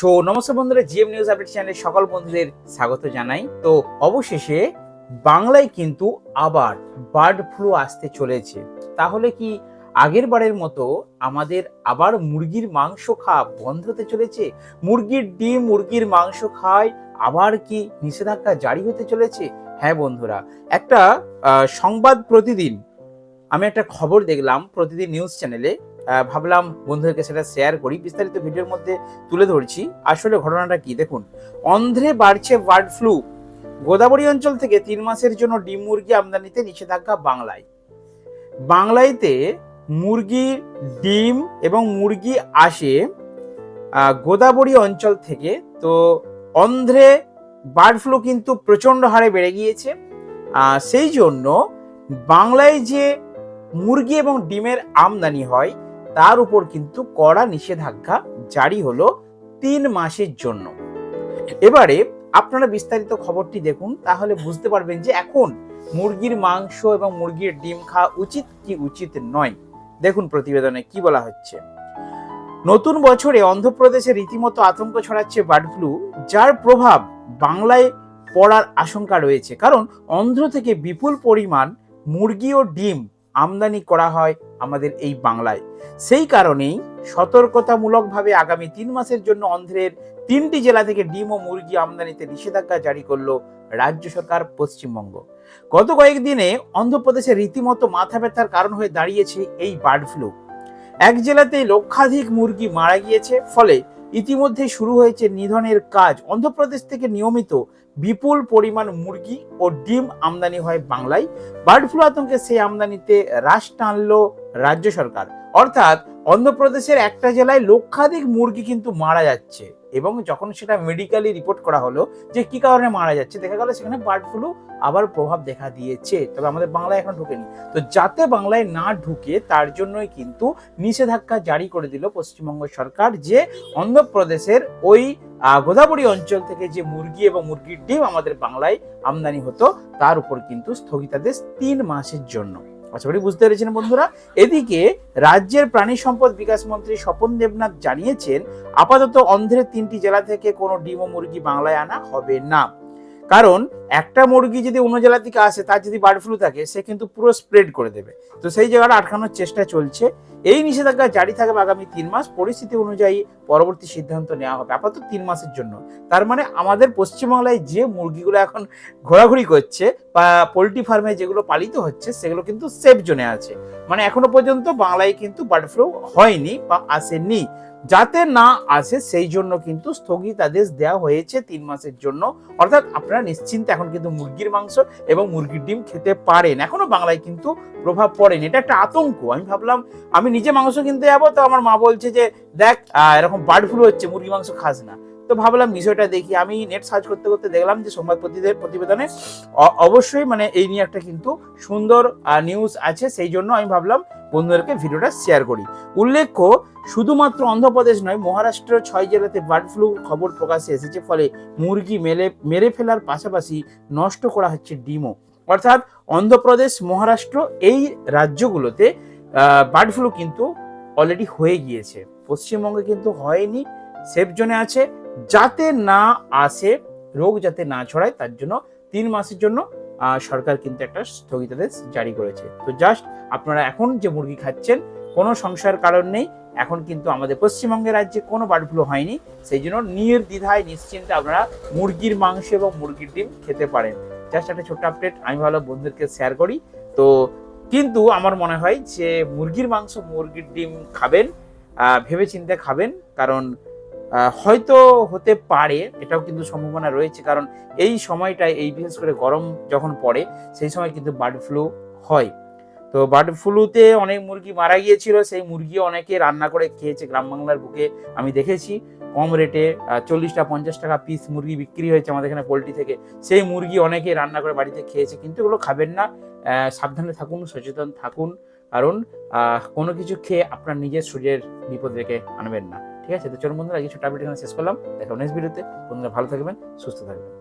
So নমস্কার বন্ধুরা, GM news update চ্যানেলে সকল বন্ধুদের স্বাগত জানাই। তো অবশেষে বাংলায় কিন্তু আবার বার্ড ফ্লু আসতে চলেছে। তাহলে কি আগের বারের মতো আমাদের আবার মুরগির মাংস খাওয়া বন্ধ হতে চলেছে? মুরগির ডিম, মুরগির মাংস খায় আবার কি নিষেধাজ্ঞা জারি হতে চলেছে? হ্যাঁ বন্ধুরা, একটা সংবাদ প্রতিদিন, আমি একটা খবর দেখলাম প্রতিদিন নিউজ চ্যানেলে। ভাবলাম বন্ধুদেরকে সেটা শেয়ার করি। বিস্তারিত ভিডিওর মধ্যে তুলে ধরছি। আসলে ঘটনাটা কি? দেখুন, অন্ধ্রে বাড়ছে বার্ড ফ্লু গোদাবরী অঞ্চল থেকে তিন মাসের জন্য ডিম মুরগি আমদানিতে নিষেধাজ্ঞা বাংলায়। বাংলাইতে মুরগির ডিম এবং মুরগি আসে গোদাবরী অঞ্চল থেকে। তো অন্ধ্রে বার্ড ফ্লু কিন্তু প্রচণ্ড হারে বেড়ে গিয়েছে। সেই জন্য বাংলায় যে মুরগি এবং ডিমের আমদানি হয় তার উপর কিন্তু কড়া নিষেধাজ্ঞা জারি হলো তিন মাসের জন্য। এবারে আপনারা বিস্তারিত খবরটি দেখুন, তাহলে বুঝতে পারবেন যে এখন মুরগির মাংস এবং মুরগির ডিম খাওয়া উচিত কি উচিত নয়। দেখুন প্রতিবেদনে কি বলা হচ্ছে। নতুন বছরে অন্ধ্রপ্রদেশে রীতিমতো আতঙ্ক ছড়াচ্ছে বার্ড ফ্লু, যার প্রভাব বাংলায় পড়ার আশঙ্কা রয়েছে। কারণ অন্ধ্র থেকে বিপুল পরিমাণ মুরগি ও ডিম আমদানি করা হয় আমাদের এই বাংলায়। সেই কারণেই সতর্কতামূলকভাবে আগামী তিন মাসের জন্য অন্ধ্রের তিনটি জেলা থেকে ডিম ও মুরগি আমদানিতে নিষেধাজ্ঞা জারি করল রাজ্য সরকার পশ্চিমবঙ্গ। গত কয়েকদিনে অন্ধ্রপ্রদেশে রীতিমতো মাথা ব্যথার কারণ হয়ে দাঁড়িয়েছে এই বার্ড ফ্লু। এক জেলাতেই লক্ষাধিক মুরগি মারা গিয়েছে, ফলে ইতিমধ্যে শুরু হয়েছে নিধনের কাজ। অন্ধ্রপ্রদেশ থেকে নিয়মিত বিপুল পরিমাণ মুরগি ও ডিম আমদানি হয় বাংলায়। বার্ড ফ্লু আতঙ্কে সেই আমদানিতে হ্রাস টানল রাজ্য সরকার। অর্থাৎ অন্ধ্রপ্রদেশের একটা জেলায় লক্ষাধিক মুরগি কিন্তু মারা যাচ্ছে। এবং যখন সেটা মেডিকেলি রিপোর্ট করা হলো যে কি কারণে মারা যাচ্ছে, দেখা গেল সেখানে বার্ড ফ্লু আবার প্রভাব দেখা দিয়েছে। তবে আমাদের বাংলায় এখন ঢুকেনি। তো যাতে বাংলায় না ঢুকে, তার জন্যই কিন্তু নিষেধাজ্ঞা জারি করে দিল পশ্চিমবঙ্গ সরকার যে অন্ধ্রপ্রদেশের ওই গোদাবরী অঞ্চল থেকে যে মুরগি এবং মুরগির ডিম আমাদের বাংলায় আমদানি হতো, তার উপর কিন্তু স্থগিতাদেশ তিন মাসের জন্য। করি বুঝতে পেরেছেন বন্ধুরা? এদিকে রাজ্যের প্রাণী সম্পদ বিকাশ মন্ত্রী স্বপন দেবনাথ জানিয়েছেন, আপাতত অন্ধ্রের তিনটি জেলা থেকে কোনো ডিম ও মুরগি বাংলায় আনা হবে না। কারণ একটা মুরগি যদি অন্য জেলা থেকে আসে, তার যদি বার্ড ফ্লু থাকে, সে কিন্তু পুরো স্প্রেড করে দেবে। তো সেই জায়গাটা আটকানোর চেষ্টা চলছে। এই নিষেধাজ্ঞা জারি থাকবে আগামী তিন মাস। পরিস্থিতি অনুযায়ী পরবর্তী সিদ্ধান্ত নেওয়া হবে। আপাতত তিন মাসের জন্য। তার মানে আমাদের পশ্চিমবাংলায় যে মুরগিগুলো এখন ঘোরাঘুরি করছে বা পোলট্রি ফার্মে যেগুলো পালিত হচ্ছে, সেগুলো কিন্তু সেফ জোনে আছে। মানে এখনও পর্যন্ত বাংলায় কিন্তু বার্ড ফ্লু হয়নি বা আসেনি। যাতে না আসে, সেই জন্য কিন্তু স্থগিতাদেশ দেওয়া হয়েছে তিন মাসের জন্য। অর্থাৎ আপনারা নিশ্চিন্ত এখন কিন্তু মুরগির মাংস এবং মুরগির ডিম খেতে পারেন। এখনও বাংলায় কিন্তু প্রভাব পড়েনি। এটা একটা আতঙ্ক। আমি ভাবলাম, আমি নিজে মাংস কিনতে যাব, তো আমার মা বলছে যে, দেখ এরকম বার্ড ফ্লু হচ্ছে, মুরগি মাংস খাস না। তো ভাবলাম বিষয়টা দেখি। আমি নেট সার্চ করতে করতে দেখলাম যে সংবাদ প্রতিবেদনে অবশ্যই মানে এই নিয়ে একটা কিন্তু সুন্দর নিউজ আছে। সেই জন্য আমি ভাবলাম বন্ধুদেরকে ভিডিওটা শেয়ার করি। উল্লেখ্য, শুধুমাত্র অন্ধ্রপ্রদেশ নয়, মহারাষ্ট্র ছয় জেলাতে বার্ড ফ্লু খবর প্রকাশে এসেছে। ফলে মুরগি মেলে, মেরে ফেলার পাশাপাশি নষ্ট করা হচ্ছে ডিমও। অর্থাৎ অন্ধ্রপ্রদেশ, মহারাষ্ট্র এই রাজ্যগুলোতে বার্ড ফ্লু কিন্তু অলরেডি হয়ে গিয়েছে। পশ্চিমবঙ্গে কিন্তু হয়নি সেফ জোনে আছে। যাতে না আসে, রোগ যাতে না ছড়ায়, তার জন্য তিন মাসের জন্য সরকার কিন্তু একটা স্থগিতাদেশ জারি করেছে। তো জাস্ট আপনারা এখন যে মুরগি খাচ্ছেন, কোনো সংশয়ের কারণ নেই। এখন কিন্তু আমাদের পশ্চিমবঙ্গের রাজ্যে কোনো বার্ড ফ্লু হয়নি। সেই জন্য নির্দ্বিধায়, নিশ্চিন্তে আপনারা মুরগির মাংস এবং মুরগির ডিম খেতে পারেন। জাস্ট একটা ছোট্ট আপডেট আমি ভালো বন্ধুদেরকে শেয়ার করি। তো কিন্তু আমার মনে হয় যে মুরগির মাংস, মুরগির ডিম খাবেন ভেবে চিন্তে খাবেন। কারণ হয়তো হতে পারে, এটাও কিন্তু সম্ভাবনা রয়েছে, কারণ এই সময়টায় এই বিশেষ করে গরম যখন পড়ে, সেই সময় কিন্তু বার্ড ফ্লু হয়। তো বার্ড ফ্লুতে অনেক মুরগি মারা গিয়েছিল, সেই মুরগি অনেকে রান্না করে খেয়েছে। গ্রাম বাংলার বুকে আমি দেখেছি, কম রেটে চল্লিশটা, পঞ্চাশ টাকা পিস মুরগি বিক্রি হয়েছে আমাদের এখানে পোলট্রি থেকে। সেই মুরগি অনেকে রান্না করে বাড়িতে খেয়েছে, কিন্তু এগুলো খাবেন না। সাবধানে থাকুন, সচেতন থাকুন, কারণ কোনো কিছু খেয়ে আপনার নিজের শরীরের বিপদ রেখে আনবেন না। ঠিক আছে? তো চলুন বন্ধুরা ছোট আপডেট এখানে শেষ করলাম। দেখা নেক্সট ভিডিওতে বন্ধুরা ভালো থাকবেন, সুস্থ থাকবেন।